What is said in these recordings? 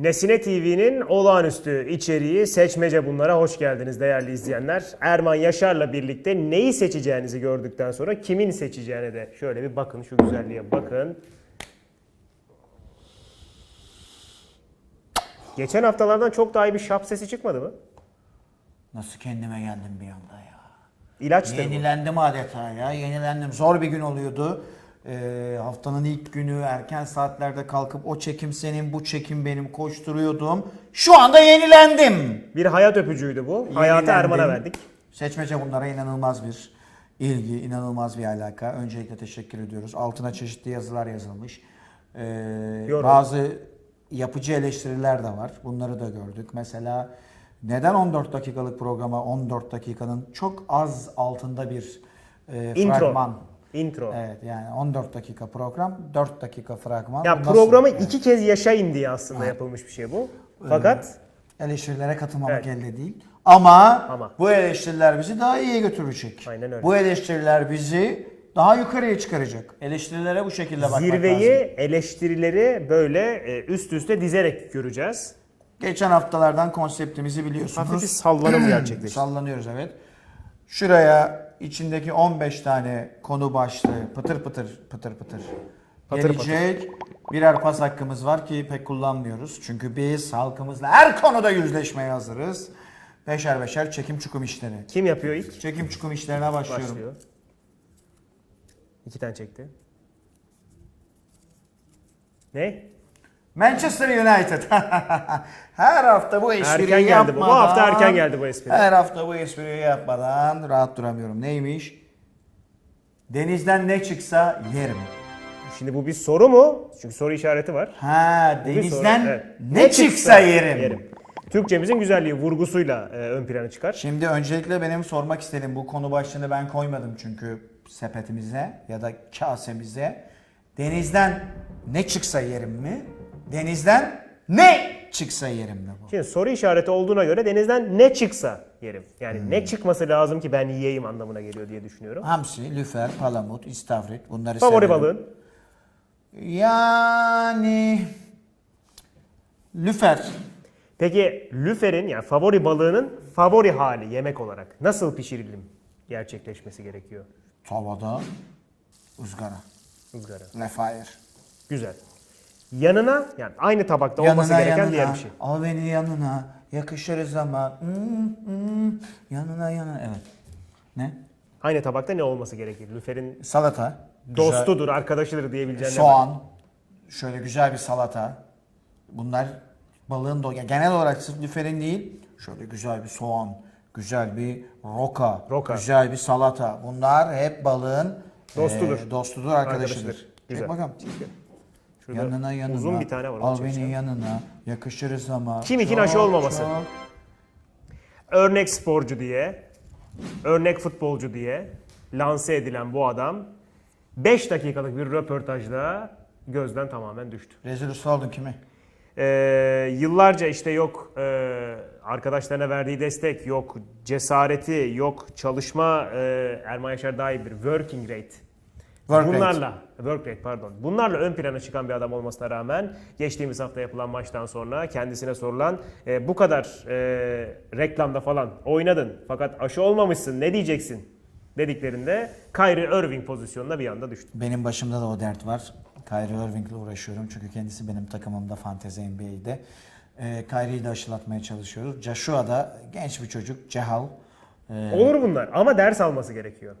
Nesine TV'nin olağanüstü içeriği seçmece bunlara hoş geldiniz değerli izleyenler. Erman Yaşar'la birlikte neyi seçeceğinizi gördükten sonra kimin seçeceğine de şöyle bir bakın şu güzelliğe bakın. Geçen haftalardan çok daha iyi bir şap sesi çıkmadı mı? Nasıl kendime geldim bir anda ya. İlaçtır bu. Yenilendim adeta ya. Yenilendim. Zor bir gün oluyordu. Ee, haftanın ilk günü erken saatlerde kalkıp o çekim senin bu çekim benim koşturuyordum. Şu anda yenilendim. Bir hayat öpücüğüydü bu. Hayatı Yenilendim. Erman'a verdik. Seçmece bunlara inanılmaz bir ilgi, inanılmaz bir alaka. Öncelikle teşekkür ediyoruz. Altına çeşitli yazılar yazılmış. Ee, Yorum. bazı yapıcı eleştiriler de var. Bunları da gördük. Mesela neden 14 dakikalık programa 14 dakikanın çok az altında bir e, Intro. fragman. Intro. Evet yani 14 dakika program, 4 dakika fragman. Ya nasıl- programı Evet. iki kez yaşayın diye aslında yapılmış bir şey bu. Fakat eleştirilere katılmamak Evet. elde değil. Ama, Ama. bu eleştiriler bizi daha iyiye götürecek. Aynen öyle. Bu eleştiriler bizi daha yukarıya çıkaracak. Eleştirilere bu şekilde bakmak zirveyi, lazım. eleştirileri böyle e, üst üste dizerek göreceğiz. Geçen haftalardan konseptimizi biliyorsunuz. Hafif bir sallanım gerçekleşti. Sallanıyoruz evet. Şuraya içindeki 15 tane konu başlığı pıtır pıtır pıtır pıtır, Patır gelecek. Birer pas hakkımız var ki pek kullanmıyoruz. Çünkü biz halkımızla her konuda yüzleşmeye hazırız. Beşer beşer çekim çukum işleri. Kim yapıyor ilk? Çekim çukum işlerine başlıyorum. Başlıyor. İki tane çekti. Ne? Manchester United. her hafta bu espriyi Erken geldi bu. Bu yapmadan, hafta erken geldi bu espri. Her hafta bu espriyi yapmadan rahat duramıyorum. Neymiş? Denizden ne çıksa yerim. Şimdi bu bir soru mu? Çünkü soru işareti var. Ha Bu denizden. Evet. ne, çıksa, yerim. Türkçemizin güzelliği vurgusuyla e, ön plana çıkar. Şimdi öncelikle benim sormak istediğim bu konu başlığını ben koymadım çünkü sepetimize ya da kasemize. Denizden ne çıksa yerim mi? Denizden ne çıksa yerim mi bu? Şimdi soru işareti olduğuna göre denizden ne çıksa yerim. Yani Hmm. ne çıkması lazım ki ben yiyeyim anlamına geliyor diye düşünüyorum. Hamsi, lüfer, palamut, istavrit bunları Favori severim. balığın? Yani lüfer. Peki lüferin yani favori balığının favori hali yemek olarak nasıl pişirilim gerçekleşmesi gerekiyor? Tavada ızgara. Izgara. Lefire. Güzel. Yanına yani aynı tabakta olması gereken diğer bir şey. Al beni yanına. Yakışırız ama. Hmm, hmm, yanına yanına. Evet. Ne? Aynı tabakta ne olması gerekir? Lüferin Salata. Güzel. dostudur, arkadaşıdır diyebileceğin var? Soğan. Şöyle güzel bir salata. Bunlar balığın do yani genel olarak sırf lüferin değil. Şöyle güzel bir soğan, güzel bir roka, Roka. güzel bir salata. Bunlar hep balığın Dostudur. e, dostudur, arkadaşıdır. Arkadaşıdır. Güzel. bakalım. Şurada Yanına yanına. uzun bir tane var. Al beni yanına. Yakışırız ama. Kim ikin aşı olmaması. çok. Örnek sporcu diye, örnek futbolcu diye lanse edilen bu adam 5 dakikalık bir röportajda gözden tamamen düştü. Rezil usta oldun kimi? Ee, yıllarca işte yok e, arkadaşlarına verdiği destek, yok cesareti, yok çalışma, e, Erman Yaşar daha iyi bir working rate. Work rate. Bunlarla, work rate pardon. Bunlarla ön plana çıkan bir adam olmasına rağmen geçtiğimiz hafta yapılan maçtan sonra kendisine sorulan e, bu kadar e, reklamda falan oynadın fakat aşı olmamışsın ne diyeceksin dediklerinde Kyrie Irving pozisyonuna bir anda düştü. Benim başımda da o dert var. Kyrie Irving'le uğraşıyorum çünkü kendisi benim takımımda Fantezi NBA'de. Ee, Kyrie'yi de aşılatmaya çalışıyoruz. Joshua da genç bir çocuk, Cehal. Ee, Olur bunlar ama ders alması gerekiyor.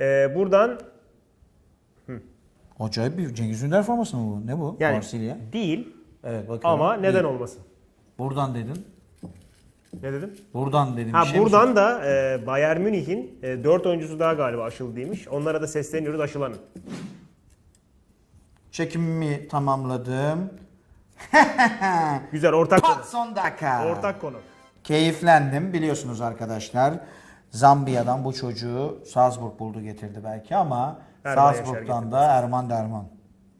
E, buradan acayip bir Cengiz Ünder forması mı bu? Ne bu? yani Marsilya. değil Evet bakıyorum. ama neden Değil. olmasın? Buradan dedin. Ne dedim? Buradan dedim. Ha Bir şey mi buradan da e, Bayern Münih'in e, 4 oyuncusu daha galiba aşılı değilmiş. Onlara da sesleniyoruz aşılanın. Çekimimi tamamladım. Güzel ortak konu. Pat son dakika. Ortak konu. Keyiflendim biliyorsunuz arkadaşlar. Zambiya'dan bu çocuğu Salzburg buldu getirdi belki ama Erman Salzburg'dan da Erman Derman.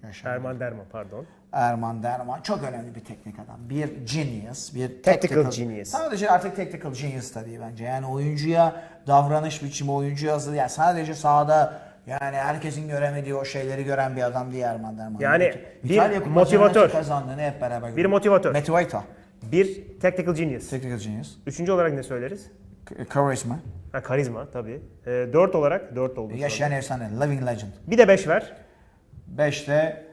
Yaşar. Erman Derman pardon. Erman Derman çok önemli bir teknik adam. Bir genius, bir Tactical genius. Sadece artık tactical genius da değil bence. Yani oyuncuya davranış biçimi, oyuncuya hazır. Yani sadece sahada Yani herkesin göremediği o şeyleri gören bir adam değil Erman Derman. Yani bir İtalya motivatör. kazandığını hep beraber Bir gördük. motivatör. Motivator. Bir tactical genius. Technical genius. Üçüncü olarak ne söyleriz? Charisma. Ha, karizma tabii. E, dört olarak dört oldu. şu Yaşayan efsane. Living legend. Bir de beş ver. 5'te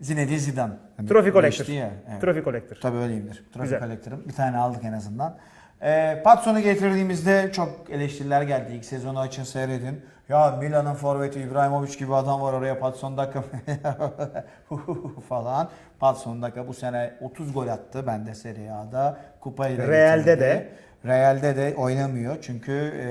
Zinedine Zidane. Yani Trophy collector. beşti Ya. Evet. Trophy collector. Tabii öyleyimdir. Trophy Güzel. collector'ım. Bir tane aldık en azından. Ee, Patson'u getirdiğimizde çok eleştiriler geldi. İlk sezonu açın seyredin. Ya Milan'ın forveti İbrahimovic gibi adam var oraya Patson Daka falan. Patson Daka bu sene 30 gol attı bende Serie A'da. Kupayı da Real'de getirdi. de. Real'de de oynamıyor çünkü e,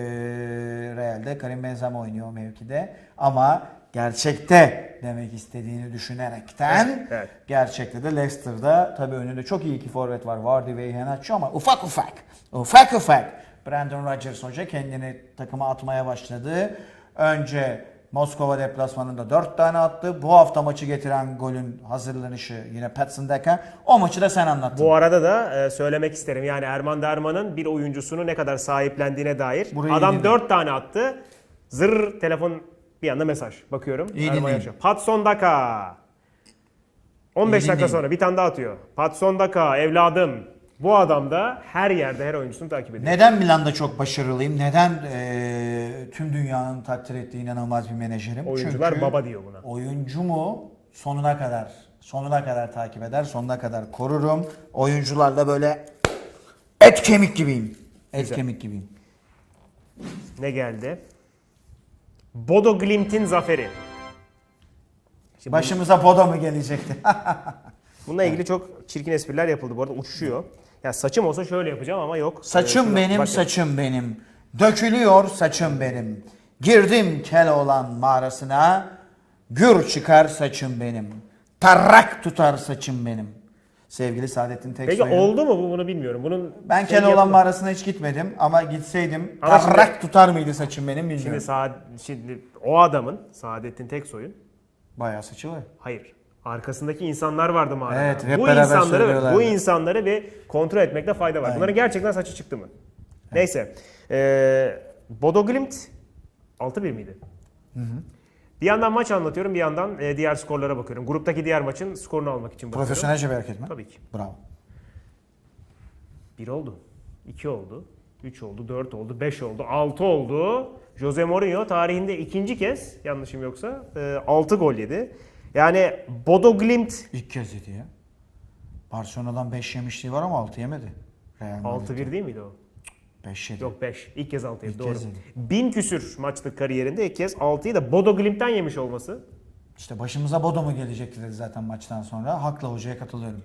Real'de Karim Benzema oynuyor o mevkide. Ama gerçekte demek istediğini düşünerekten Evet, evet. gerçekte de Leicester'da tabii önünde çok iyi iki forvet var. Vardy ve Iheanacho ama ufak ufak ufak ufak Brandon Rodgers hoca kendini takıma atmaya başladı. Önce Moskova deplasmanında 4 tane attı. Bu hafta maçı getiren golün hazırlanışı yine Patson Daka. O maçı da sen anlattın. Bu arada da e, söylemek isterim. Yani Erman Derman'ın bir oyuncusunu ne kadar sahiplendiğine dair. Burayı Adam dinle. 4 tane attı. Zır telefon bir anda mesaj. Bakıyorum. İyi Erman dinleyin. Patson Daka. 15 İyi dakika sonra bir tane daha atıyor. Patson Daka evladım. Bu adam da her yerde her oyuncusunu takip ediyor. Neden Milan'da çok başarılıyım? Neden eee, tüm dünyanın takdir ettiği inanılmaz bir menajerim? Oyuncular Çünkü baba diyor buna. Oyuncumu sonuna kadar sonuna kadar takip eder, sonuna kadar korurum. Oyuncularla böyle et kemik gibiyim. Et Güzel. kemik gibiyim. Ne geldi? Bodo Glimt'in zaferi. Şimdi Başımıza Bodo mu gelecekti? bununla ilgili çok çirkin espriler yapıldı. Bu arada uçuşuyor. Ya saçım olsa şöyle yapacağım ama yok. Ee, saçım şuna benim, bakın. saçım benim. Dökülüyor saçım benim. Girdim Keloğlan mağarasına. Gür çıkar saçım benim. Tarrak tutar saçım benim. Sevgili Saadettin Peki Teksoy'un. oldu mu bu bunu bilmiyorum. Bunun Ben şey Keloğlan yapma- mağarasına hiç gitmedim ama gitseydim Ama tarrak şimdi- tutar mıydı saçım benim bilmiyorum. Şimdi, Saad, şimdi o adamın Saadettin Teksoy'un Bayağı saçı var. hayır arkasındaki insanlar vardı mağarada. Evet, hep bu beraber insanları bu insanları bir kontrol etmekte fayda var. Aynen. Bunların gerçekten saçı çıktı mı? Neyse. Ee, Bodo Glimt 6-1 miydi? Bir yandan maç anlatıyorum, bir yandan e, diğer skorlara bakıyorum. Gruptaki diğer maçın skorunu almak için bakıyorum. Profesyonelce bir hareket mi? Tabii ki. Bravo. 1 oldu, 2 oldu, 3 oldu, 4 oldu, 5 oldu, 6 oldu. Jose Mourinho tarihinde ikinci kez yanlışım yoksa 6 gol yedi. Yani Bodo Glimt İlk kez yedi ya. Barcelona'dan 5 yemişliği var ama 6 yemedi. Real Madrid 6-1 değil miydi o? 5 yedi. Yok 5. İlk kez 6 yedi İlk doğru. kez yedi. Bin küsür maçlık kariyerinde ilk kez 6'yı da Bodo Glimt'ten yemiş olması. İşte başımıza Bodo mu gelecekti dedi zaten maçtan sonra. Haklı hocaya katılıyorum.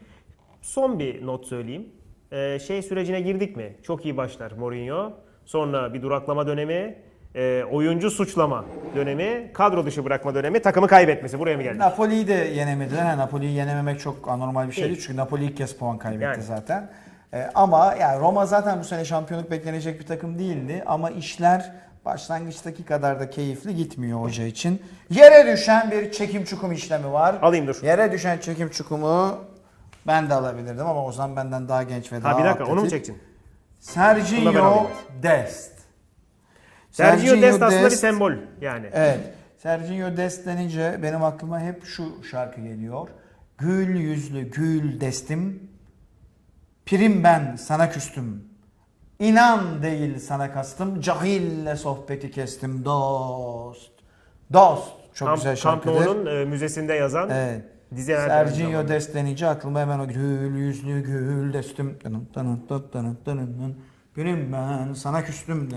Son bir not söyleyeyim. Ee, şey sürecine girdik mi? Çok iyi başlar Mourinho. Sonra bir duraklama dönemi, e, oyuncu suçlama dönemi, kadro dışı bırakma dönemi, takımı kaybetmesi. Buraya mı geldik? Napoli'yi de yenemediler. Ha, Napoli'yi yenememek çok anormal bir şey Değil. Çünkü Napoli ilk kez puan kaybetti Yani. zaten. Ee, ama yani Roma zaten bu sene şampiyonluk beklenecek bir takım değildi. Ama işler başlangıçtaki kadar da keyifli gitmiyor hoca için. Yere düşen bir çekim çukum işlemi var. Alayım dur. Yere düşen çekim çukumu ben de alabilirdim ama Ozan benden daha genç ve daha Ha bir dakika onu mu atletik. çekeceksin? Bunu da ben Sergio alayım. Dest. Sergio Dest aslında bir sembol yani. Evet. Sergio Dest denince benim aklıma hep şu şarkı geliyor. Gül yüzlü gül destim. Prim ben sana küstüm. İnan değil sana kastım. Cahille sohbeti kestim dost. Dost. Çok Camp, güzel Camp şarkıdır. Nou'nun e, müzesinde yazan Evet. zaman. Sergio Dest denince aklıma hemen o gül yüzlü gül destim. Dının dının dın dının dının dın. Gülüm ben sana küstüm.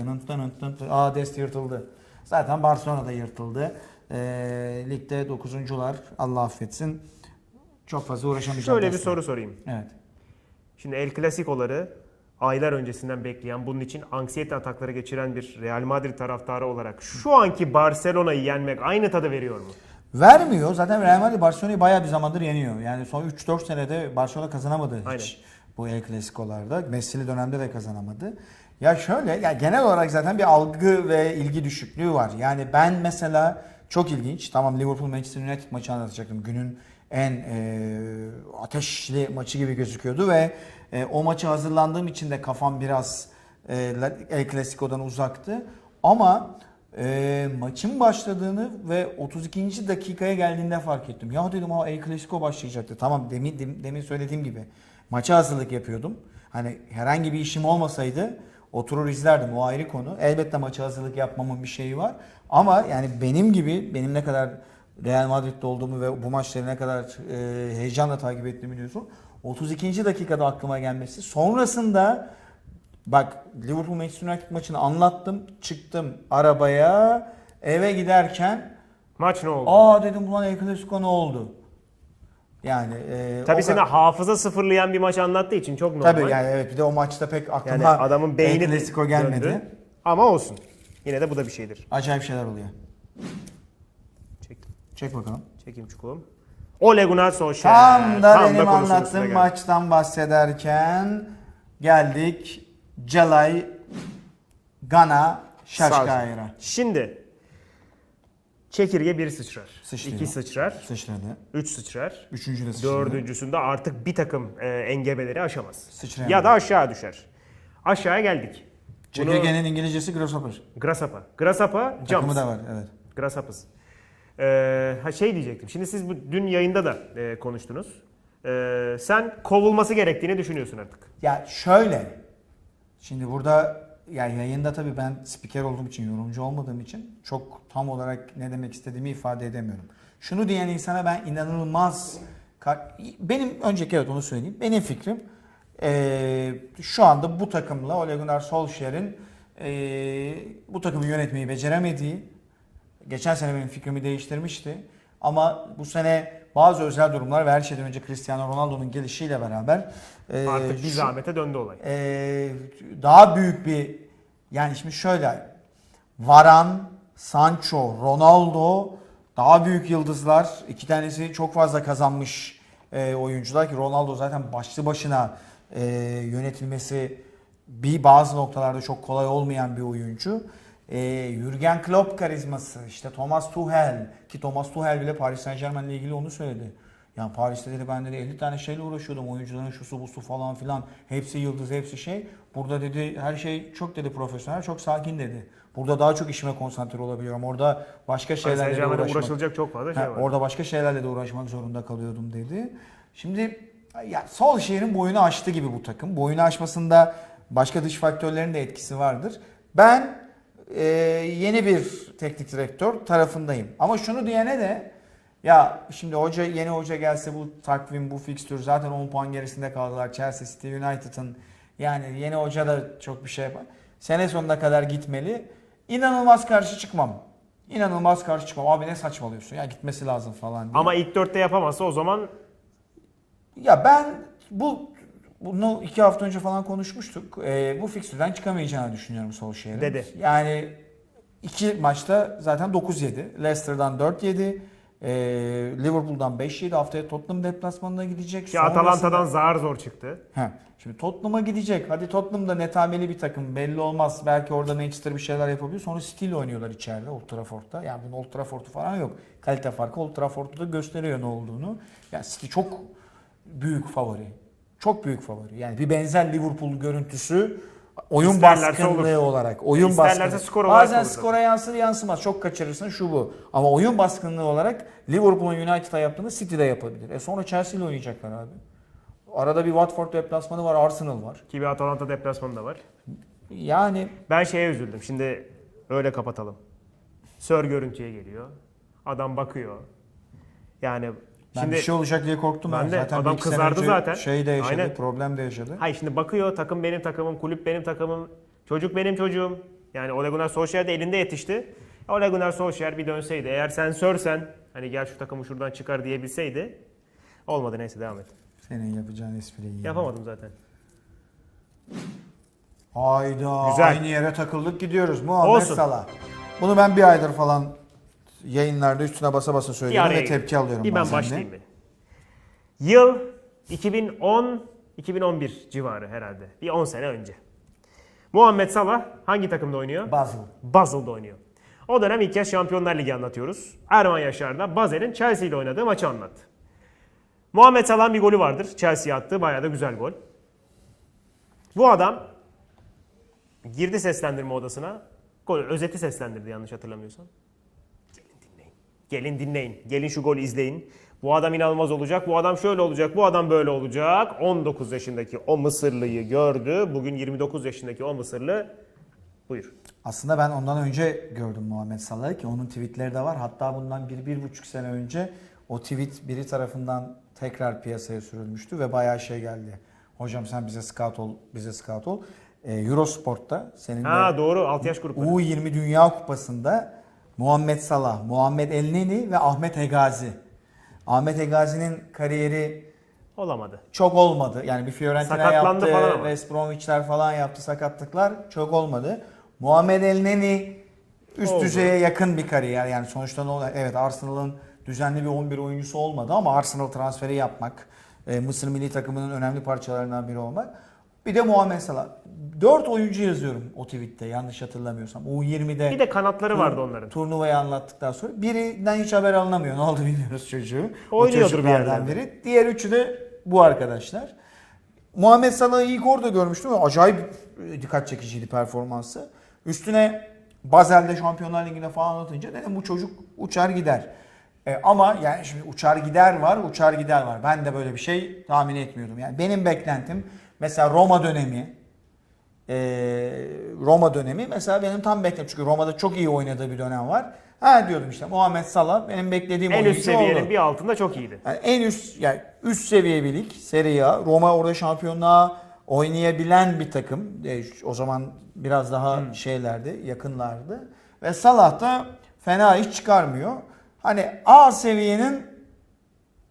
Aa Dest yırtıldı. Zaten Barcelona'da yırtıldı. Ee, ligde 9'uncular Allah affetsin. Çok fazla uğraşamayacağım. Şöyle bir soru sorayım. Evet. Şimdi El Clasico'ları aylar öncesinden bekleyen, bunun için anksiyete atakları geçiren bir Real Madrid taraftarı olarak şu anki Barcelona'yı yenmek aynı tadı veriyor mu? Vermiyor. Zaten Real Madrid Barcelona'yı bayağı bir zamandır yeniyor. Yani son 3-4 senede Barcelona kazanamadı hiç Aynen. Bu El Clasico'larda. Messi'li dönemde de kazanamadı. Ya şöyle, ya genel olarak zaten bir algı ve ilgi düşüklüğü var. Yani ben mesela çok ilginç. Tamam Liverpool Manchester United maçı anlatacaktım. Günün en e, ateşli maçı gibi gözüküyordu ve e, o maçı hazırlandığım için de kafam biraz e, El Clasico'dan uzaktı. Ama e, maçın başladığını ve 32. dakikaya geldiğinde fark ettim. Ya dedim ha El Clasico başlayacaktı. Tamam demin, demin söylediğim gibi maça hazırlık yapıyordum. Hani herhangi bir işim olmasaydı oturur izlerdim o ayrı konu. Elbette maça hazırlık yapmamın bir şeyi var. Ama yani benim gibi benim ne kadar Real Madrid'de olduğumu ve bu maçları ne kadar e, heyecanla takip ettiğimi biliyorsun. 32. dakikada aklıma gelmesi. Sonrasında bak Liverpool Manchester United maçını anlattım. Çıktım arabaya eve giderken Maç ne oldu? aa dedim ulan El Clasico ne oldu? Yani e, Tabii seni kadar- hafıza sıfırlayan bir maç anlattığı için çok normal. Tabii yani evet bir de o maçta pek aklıma Yani adamın beyni El Clasico gelmedi. döndü. Ama olsun. Yine de bu da bir şeydir. Acayip şeyler oluyor. Çek, Çek bakalım. çekeyim çukulum. Ole Gunnar Solskjaer. Tam da benim konusuna sıra anlattığım maçtan bahsederken geldik Calay Gana Şaşkayır'a. Şimdi çekirge bir sıçrar. Sıçrıyor. iki sıçrar. Sıçradı. Üç sıçrar. Üçüncü de sıçradı. Dördüncüsünde artık bir takım e, engebeleri aşamaz. Sıçrayamadı. Ya da aşağı düşer. Aşağıya geldik. Çekirgenin İngilizcesi Grasshopper. Grasshopper. Grasshopper jumps. Takımı da var evet. Grasshoppers. Ee, ha şey diyecektim. Şimdi siz bu dün yayında da e, konuştunuz. Ee, sen kovulması gerektiğini düşünüyorsun artık. Ya şöyle. Şimdi burada yani yayında tabii ben spiker olduğum için, yorumcu olmadığım için çok tam olarak ne demek istediğimi ifade edemiyorum. Şunu diyen insana ben inanılmaz benim önceki evet onu söyleyeyim. Benim fikrim eee, şu anda bu takımla Ole Gunnar Solskjaer'in eee, bu takımı yönetmeyi beceremediği Geçen sene benim fikrimi değiştirmişti. Ama bu sene bazı özel durumlar ve her şeyden önce Cristiano Ronaldo'nun gelişiyle beraber eee, Artık bir zahmete döndü olay. ee, daha büyük bir yani şimdi şöyle Varan, Sancho, Ronaldo daha büyük yıldızlar. İki tanesi çok fazla kazanmış e, oyuncular ki Ronaldo zaten başlı başına e, yönetilmesi bir bazı noktalarda çok kolay olmayan bir oyuncu. E, Jürgen Klopp karizması, işte Thomas Tuchel ki Thomas Tuchel bile Paris Saint Germain ile ilgili onu söyledi. Yani Paris'te dedi ben dedi 50 tane şeyle uğraşıyordum. Oyuncuların şusu busu falan filan. Hepsi yıldız, hepsi şey. Burada dedi her şey çok dedi profesyonel, çok sakin dedi. Burada daha çok işime konsantre olabiliyorum. Orada başka şeylerle de uğraşmak. uğraşılacak çok fazla şey var. orada başka şeylerle de uğraşmak zorunda kalıyordum dedi. Şimdi ya Solskjaer'in boyunu aştı gibi bu takım. Boyunu aşmasında başka dış faktörlerin de etkisi vardır. Ben e, yeni bir teknik direktör tarafındayım. Ama şunu diyene de ya şimdi hoca yeni hoca gelse bu takvim bu fikstür zaten 10 puan gerisinde kaldılar Chelsea City United'ın yani yeni hoca da çok bir şey yapar. Sene sonuna kadar gitmeli. İnanılmaz karşı çıkmam. İnanılmaz karşı çıkmam. Abi ne saçmalıyorsun ya gitmesi lazım falan diye. Ama ilk dörtte yapamazsa o zaman Ya ben bu bunu iki hafta önce falan konuşmuştuk. Ee, bu fikstürden çıkamayacağını düşünüyorum Solskjaer'in. Dedi. Yani iki maçta zaten 9 yedi. Leicester'dan 4 yedi. Ee, Liverpool'dan 5 yedi. Haftaya Tottenham deplasmanına gidecek. ki Sonrasında- Atalanta'dan zar zor çıktı. He. Şimdi Tottenham'a gidecek. Hadi Tottenham da netameli bir takım. Belli olmaz. Belki orada Manchester bir şeyler yapabilir. Sonra City oynuyorlar içeride Old Trafford'da. Yani bunun Old Trafford'u falan yok. Kalite farkı Old Trafford'da gösteriyor ne olduğunu. Yani City çok büyük favori. Çok büyük favori. Yani bir benzer Liverpool görüntüsü oyun İsterlerse baskınlığı olur. olarak. Oyun İsterlerse baskını. skor olarak Bazen olur tabii. skora yansır yansımaz. Çok kaçırırsın şu bu. Ama oyun baskınlığı olarak Liverpool'un United'a yaptığını City'de yapabilir. E sonra Chelsea ile oynayacaklar abi. Arada bir Watford deplasmanı var, Arsenal var. Ki bir Atalanta deplasmanı da var. Yani Ben şeye üzüldüm. Şimdi öyle kapatalım. Sör görüntüye geliyor. Adam bakıyor. Yani ben şimdi bir şey olacak diye korktum. Ben Ben de, zaten adam kızardı zaten. Şey de yaşadı, Aynen. problem de yaşadı. Hayır şimdi bakıyor takım benim takımım, kulüp benim takımım, çocuk benim çocuğum. Yani Ole Gunnar Solskjaer de elinde yetişti. Ole Gunnar Solskjaer bir dönseydi, eğer sen sörsen, hani gel şu takımı şuradan çıkar diyebilseydi. Olmadı neyse devam et. Senin yapacağın espriyi. Yapamadım zaten. Hayda Güzel. aynı yere takıldık gidiyoruz. Muhammed Olsun. Salah. Bunu ben bir aydır falan yayınlarda üstüne basa basa söylüyorum ve tepki alıyorum Bir ben başlayayım bir. Yıl 2010 2011 civarı herhalde. Bir 10 sene önce. Muhammed Salah hangi takımda oynuyor? Basel. Basel'da oynuyor. O dönem ilk kez Şampiyonlar Ligi anlatıyoruz. Erman Yaşar da Basel'in Chelsea ile oynadığı maçı anlattı. Muhammed Salah'ın bir golü vardır. Chelsea'ye attığı bayağı da güzel gol. Bu adam girdi seslendirme odasına. Gol özeti seslendirdi yanlış hatırlamıyorsam. Gelin dinleyin. Gelin şu golü izleyin. Bu adam inanılmaz olacak. Bu adam şöyle olacak. Bu adam böyle olacak. 19 yaşındaki o Mısırlıyı gördü. Bugün 29 yaşındaki o Mısırlı buyur. Aslında ben ondan önce gördüm Muhammed Salah'ı ki onun tweetleri de var. Hatta bundan bir, bir buçuk sene önce o tweet biri tarafından tekrar piyasaya sürülmüştü ve bayağı şey geldi. Hocam sen bize scout ol, bize scout ol. Ee, Eurosport'ta senin de Ha doğru 6 yaş grupları. U20 Dünya Kupası'nda Muhammed Salah, Muhammed Elneni ve Ahmet Hegazi. Ahmet Hegazi'nin kariyeri Olamadı. çok olmadı. Yani bir Fiorentina yaptı, falan ama. West Bromwich'ler falan yaptı sakatlıklar. Çok olmadı. Muhammed Elneni üst Oldu. düzeye yakın bir kariyer. Yani sonuçta ne oldu? Evet Arsenal'ın düzenli bir 11 oyuncusu olmadı ama Arsenal transferi yapmak, e, Mısır milli takımının önemli parçalarından biri olmak. Bir de Muhammed Salah. 4 oyuncu yazıyorum o tweette yanlış hatırlamıyorsam. U20'de Bir de kanatları vardı onların. Turnuvayı anlattıktan sonra birinden hiç haber alınamıyor. Ne oldu bilmiyoruz çocuğu. O Oynuyordur bir yerlerde. biri. Diğer üçü de bu arkadaşlar. Muhammed Salah'ı ilk orada görmüştüm acayip e, dikkat çekiciydi performansı. Üstüne Bazel'de Şampiyonlar Ligi'ne falan anlatınca dedim bu çocuk uçar gider. E, ama yani şimdi uçar gider var, uçar gider var. Ben de böyle bir şey tahmin etmiyordum. Yani benim beklentim mesela Roma dönemi, e, Roma dönemi mesela benim tam bekledim. Çünkü Roma'da çok iyi oynadığı bir dönem var. Ha diyordum işte Muhammed Salah benim beklediğim En üst seviyenin oldu. bir altında çok iyiydi. Yani en üst yani üst seviye bir lig Serie A. Roma orada şampiyonluğa oynayabilen bir takım. E, o zaman biraz daha Hmm. şeylerdi, yakınlardı. Ve Salah da fena iş çıkarmıyor. Hani A seviyenin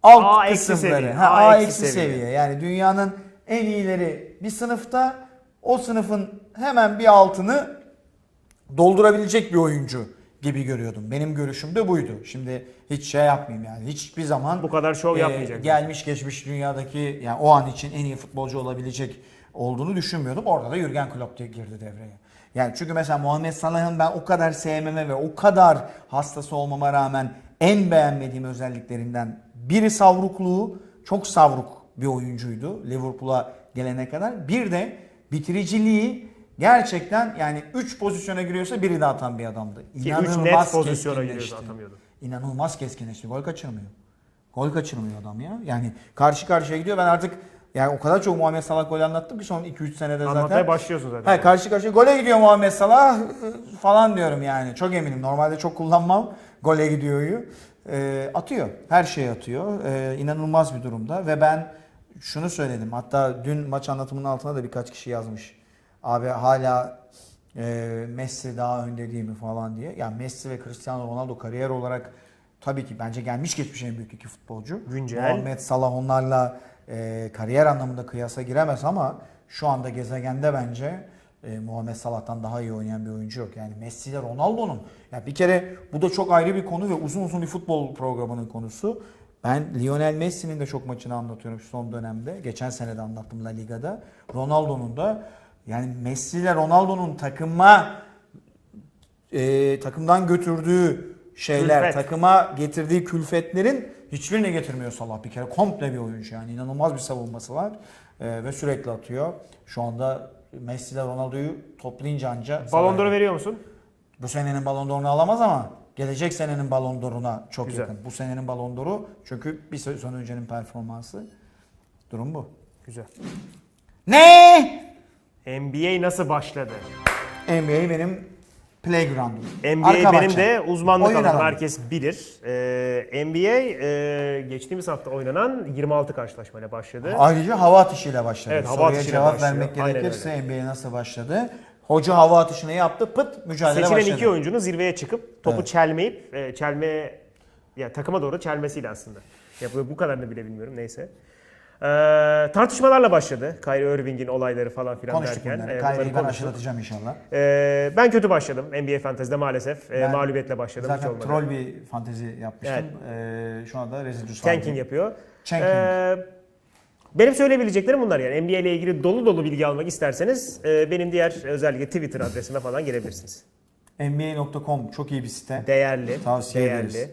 alt A eksi kısımları. seviye, Ha, A A, eksi eksi seviye. seviye. Yani dünyanın en iyileri bir sınıfta o sınıfın hemen bir altını doldurabilecek bir oyuncu gibi görüyordum. Benim görüşüm de buydu. Şimdi hiç şey yapmayayım yani. Hiçbir zaman Bu kadar şov e, yapmayacak. gelmiş geçmiş dünyadaki yani o an için en iyi futbolcu olabilecek olduğunu düşünmüyordum. Orada da Jürgen Klopp diye girdi devreye. Yani çünkü mesela Muhammed Salah'ın ben o kadar sevmeme ve o kadar hastası olmama rağmen en beğenmediğim özelliklerinden biri savrukluğu. Çok savruk bir oyuncuydu Liverpool'a gelene kadar. Bir de bitiriciliği gerçekten yani 3 pozisyona giriyorsa biri de atan bir adamdı. Ki 3 net pozisyona giriyordu atamıyordu. İnanılmaz keskinleşti. Gol kaçırmıyor. Gol kaçırmıyor adam ya. Yani karşı karşıya gidiyor. Ben artık yani o kadar çok Muhammed Salah gol anlattım ki son 2-3 senede zaten. Anlatmaya başlıyorsun zaten. Ha, karşı karşıya gole gidiyor Muhammed Salah ıı, falan diyorum yani. Çok eminim. Normalde çok kullanmam gole gidiyoryu. Ee, atıyor. Her şeyi atıyor. Ee, inanılmaz bir durumda ve ben şunu söyledim. Hatta dün maç anlatımının altına da birkaç kişi yazmış. Abi hala e, Messi daha önde değil mi falan diye. Ya Messi ve Cristiano Ronaldo kariyer olarak tabii ki bence gelmiş geçmiş en büyük iki futbolcu. Güncel. Muhammed Salah onlarla e, kariyer anlamında kıyasa giremez ama şu anda gezegende bence e, Muhammed Salah'tan daha iyi oynayan bir oyuncu yok. Yani Messi ile Ronaldo'nun ya bir kere bu da çok ayrı bir konu ve uzun uzun bir futbol programının konusu. Ben Lionel Messi'nin de çok maçını anlatıyorum şu son dönemde. Geçen sene de anlattım La Liga'da. Ronaldo'nun da yani Messi ile Ronaldo'nun takıma e, takımdan götürdüğü şeyler, Külfet. takıma getirdiği külfetlerin hiçbirini getirmiyor Salah bir kere. Komple bir oyuncu yani inanılmaz bir savunması var E, ve sürekli atıyor. Şu anda Messi ile Ronaldo'yu toplayınca anca Ballon d'Or'u veriyor musun? bu senenin Ballon d'Or'unu alamaz ama gelecek senenin Ballon d'Or'una çok Güzel. yakın. Bu senenin Ballon d'Or'u çünkü bir sene öncenin performansı. Durum bu. Güzel. Ne? NBA nasıl başladı? NBA benim playground'um. NBA Arka benim bahçem. de uzmanlık Oyun alanım. Herkes bilir. Ee, NBA e, geçtiğimiz hafta oynanan 26 karşılaşmayla başladı. Ayrıca hava atışıyla başladı. Evet, hava Soruya atışıyla cevap başlıyor. vermek Aynen gerekirse NBA nasıl başladı? Hoca hava atışını yaptı, pıt mücadele Seçilen başladı. iki oyuncunun zirveye çıkıp topu Evet. çelmeyip e, çelme ya takıma doğru çelmesiyle aslında. Ya bu, bu kadarını bile bilmiyorum neyse. Ee, tartışmalarla başladı. Kyrie Irving'in olayları falan filan Konuştuk derken. bunları. e, Kyrie'yi ben aşılatacağım inşallah. Ee, ben kötü başladım NBA Fantasy'de maalesef. Ee, Ben mağlubiyetle başladım. Zaten troll bir fantezi yapmıştım. Ee, şu anda Residus Tanking yapıyor. Tanking. Ee, benim söyleyebileceklerim bunlar yani. NBA ile ilgili dolu dolu bilgi almak isterseniz e, benim diğer özellikle Twitter adresime falan girebilirsiniz. NBA.com çok iyi bir site. Değerli. Tavsiye değerli. ederiz.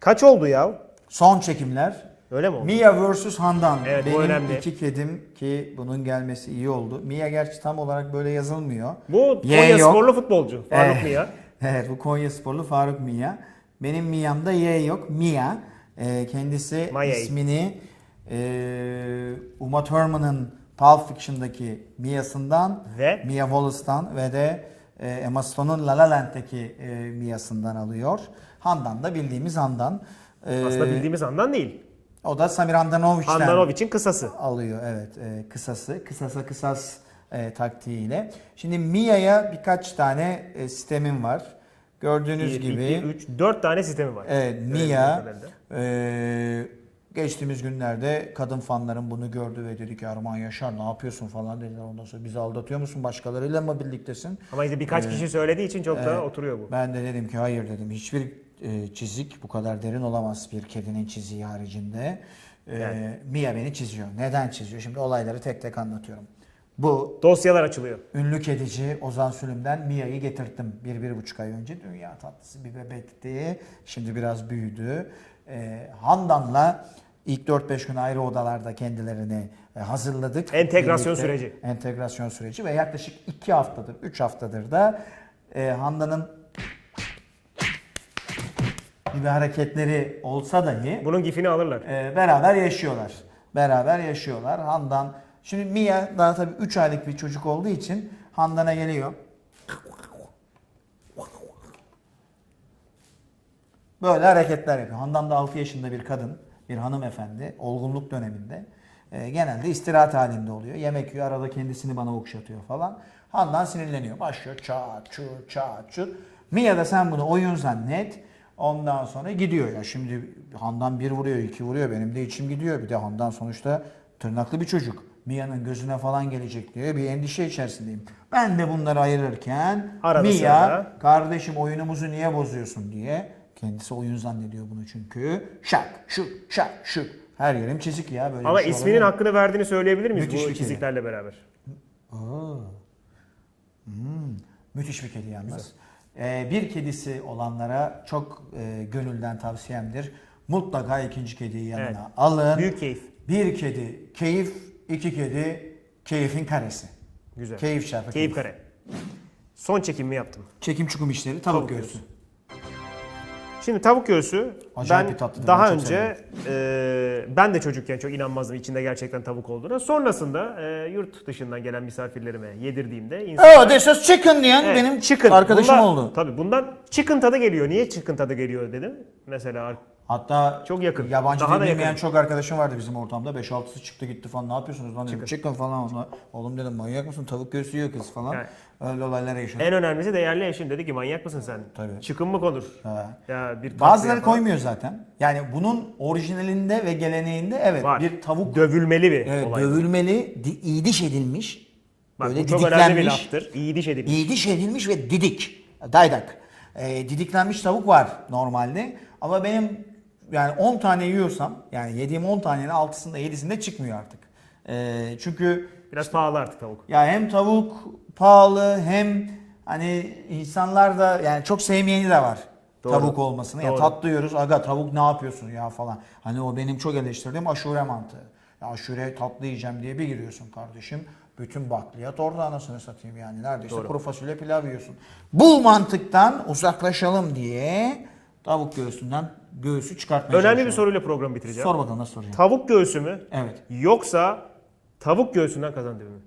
Kaç oldu ya? Son çekimler. Öyle mi oldu? Mia vs Handan. Evet, bu Benim önemli. iki kedim ki bunun gelmesi iyi oldu. Mia gerçi tam olarak böyle yazılmıyor. Bu Y Konya yok. sporlu futbolcu. Faruk Evet. Mia. Evet bu Konya sporlu Faruk Mia. Benim Mia'mda Y yok. Mia. Ee, kendisi Maya. ismini e, Uma Thurman'ın Pulp Fiction'daki Mia'sından Ve? Mia Wallace'tan ve de e, Emma Stone'un La La Land'deki e, Mia'sından alıyor. Handan da bildiğimiz Handan. Ee, Aslında bildiğimiz andan değil. O da Samir Handanovic'ten Handanovic'in kısası. alıyor evet e, kısası kısasa kısas e, taktiğiyle. Şimdi Mia'ya birkaç tane e, sistemim var. Gördüğünüz 1, gibi 2, 3, 4 tane sistemi var. evet, Mia kadarıyla. e, geçtiğimiz günlerde kadın fanların bunu gördü ve dedi ki Arman Yaşar ne yapıyorsun falan dediler. Ondan sonra bizi aldatıyor musun başkalarıyla mı birliktesin? Ama işte birkaç kişi söylediği için çok da Evet. oturuyor bu. Ben de dedim ki hayır dedim. Hiçbir e, çizik bu kadar derin olamaz bir kedinin çiziği haricinde. E, Yani. Mia beni çiziyor. Neden çiziyor? Şimdi olayları tek tek anlatıyorum. Bu Dosyalar açılıyor. ünlü kedici Ozan Sülüm'den Mia'yı getirttim. Bir, bir buçuk ay önce. Dünya tatlısı bir bebekti. Şimdi biraz büyüdü. E, Handan'la ilk 4-5 gün ayrı odalarda kendilerini e, hazırladık. Entegrasyon Birlikte- süreci. Entegrasyon süreci ve yaklaşık 2 haftadır, 3 haftadır da e, Handan'ın gibi hareketleri olsa dahi Bunun gifini alırlar. e, beraber yaşıyorlar. Beraber yaşıyorlar. Handan şimdi Mia daha tabii 3 aylık bir çocuk olduğu için Handan'a geliyor. Böyle hareketler yapıyor. Handan da 6 yaşında bir kadın, bir hanımefendi, olgunluk döneminde. E, genelde istirahat halinde oluyor. Yemek yiyor, arada kendisini bana okşatıyor falan. Handan sinirleniyor. Başlıyor çat çut çat çut. Mia da sen bunu oyun zannet. Ondan sonra gidiyor ya. Şimdi Handan bir vuruyor, iki vuruyor. Benim de içim gidiyor. Bir de Handan sonuçta tırnaklı bir çocuk. Mia'nın gözüne falan gelecek diye bir endişe içerisindeyim. Ben de bunları ayırırken Arada Mia sırada. kardeşim oyunumuzu niye bozuyorsun diye kendisi oyun zannediyor bunu çünkü. Şak şut şak şut. Her yerim çizik ya böyle Ama şey isminin olabilir hakkını verdiğini söyleyebilir miyiz Müthiş bu kedi. çiziklerle beraber? Müthiş bir kedi yalnız. Ee, bir kedisi olanlara çok e, gönülden tavsiyemdir. Mutlaka ikinci kediyi yanına Evet. alın. Büyük keyif. Bir kedi keyif, iki kedi keyfin karesi. Güzel. Keyif şarkı. Keyif kare. Son çekimimi yaptım. Çekim çukum işleri tavuk, Tavuk göğsü. göğsü. Şimdi tavuk göğsü Acayip ben bir tatlıdır, daha ben çok önce e, ben de çocukken çok inanmazdım içinde gerçekten tavuk olduğuna. Sonrasında e, yurt dışından gelen misafirlerime yedirdiğimde insan Oh this is chicken diyen Evet, benim chicken. arkadaşım Bundan- oldu. Tabii bundan chicken tadı geliyor. Niye chicken tadı geliyor dedim. Mesela Hatta Çok yakın. Yabancı Daha dil bilmeyen çok arkadaşım vardı bizim ortamda. 5-6'sı çıktı gitti falan. Ne yapıyorsunuz lan dedim. Chicken falan. Onlar. Oğlum dedim manyak mısın? Tavuk göğsü yiyor kız falan. Yani- Öyle olaylar yaşadık. en önemlisi değerli eşin dedi ki manyak mısın sen? Tabii. Chicken mı konur? Ha. Ya bir Bazıları koymuyor zaten. Yani bunun orijinalinde ve geleneğinde evet Var. bir tavuk Dövülmeli bir evet, olay. dövülmeli, di, edilmiş. Bak, böyle bu çok önemli bir laftır. İyi diş edilmiş. İyi diş edilmiş ve didik. Daydak. Ee, didiklenmiş tavuk var normalde. Ama benim yani 10 tane yiyorsam yani yediğim 10 tanenin 6'sında 7'sinde çıkmıyor artık. Ee, çünkü Biraz pahalı artık tavuk. ya hem tavuk pahalı hem hani insanlar da yani çok sevmeyeni de var. Doğru. Tavuk olmasını. Ya Doğru. tatlı yiyoruz. Aga tavuk ne yapıyorsun ya falan. Hani o benim çok eleştirdiğim aşure mantığı. Ya aşure tatlı yiyeceğim diye bir giriyorsun kardeşim. Bütün bakliyat orada anasını satayım yani. Neredeyse Doğru. kuru fasulye pilav yiyorsun. Bu mantıktan uzaklaşalım diye tavuk göğsünden göğsü çıkartmaya Önemli bir soruyla programı bitireceğim. Sor bakalım nasıl soracağım. Tavuk göğsü mü? Evet. Yoksa tavuk göğsünden kazan dibi mi?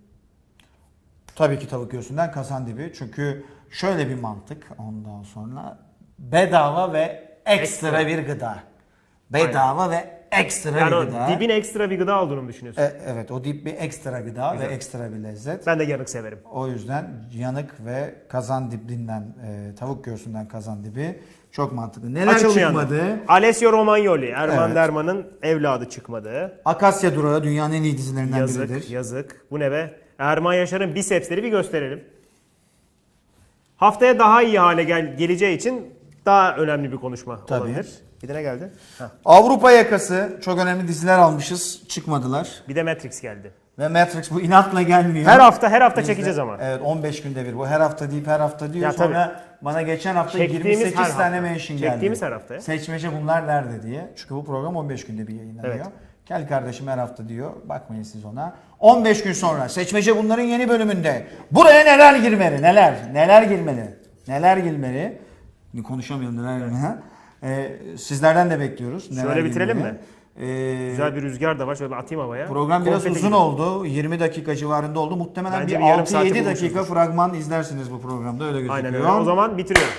Tabii ki tavuk göğsünden kazan dibi. Çünkü şöyle bir mantık ondan sonra bedava ve ekstra, Ekstra. bir gıda. Bedava ve ekstra Yani bir gıda. dibin ekstra bir gıda olduğunu mu düşünüyorsun? E, evet o dip bir ekstra gıda ve ekstra bir lezzet. Ben de yanık severim. O yüzden yanık ve kazan dibinden e, tavuk göğsünden kazan dibi çok mantıklı. Neler Açılmayan. çıkmadı? Alessio Romagnoli, Erman Evet. Derman'ın evladı çıkmadı. Akasya Durağı dünyanın en iyi dizilerinden Yazık, biridir. yazık. Bu ne be? Erman Yaşar'ın bisepsleri bir gösterelim. Haftaya daha iyi hale gel geleceği için daha önemli bir konuşma Tabii. olabilir. Bir de ne geldi? Hah. Avrupa yakası çok önemli diziler almışız çıkmadılar. Bir de Matrix geldi. Ve Matrix bu inatla gelmiyor. Her hafta her hafta Biz de- çekeceğiz ama. Evet 15 günde bir. Bu her hafta deyip her hafta diyor. Ya Sonra bana geçen hafta Çektiğimiz 28 her tane hafta. mention geldi. Çektiğimiz her hafta ya. Seçmece bunlar nerede diye. Çünkü bu program 15 günde bir yayınlanıyor. Evet. Kel kardeşim her hafta diyor. Bakmayın siz ona. 15 gün sonra seçmece bunların yeni bölümünde. Buraya neler girmeli? Neler? Neler girmeli? Neler girmeli? Konuşamıyorum neler girmeli. Ee, sizlerden de bekliyoruz. Neler Şöyle bitirelim girmeli. mi? Ee, Güzel bir rüzgar da var. Şöyle atayım havaya. Program biraz Konfeti uzun gibi. oldu. 20 dakika civarında oldu. Muhtemelen Bence bir bir yarım saate 6-7 dakika bulmuşuzdur. fragman izlersiniz bu programda öyle gözüküyor. Aynen öyle. O zaman bitiriyorum.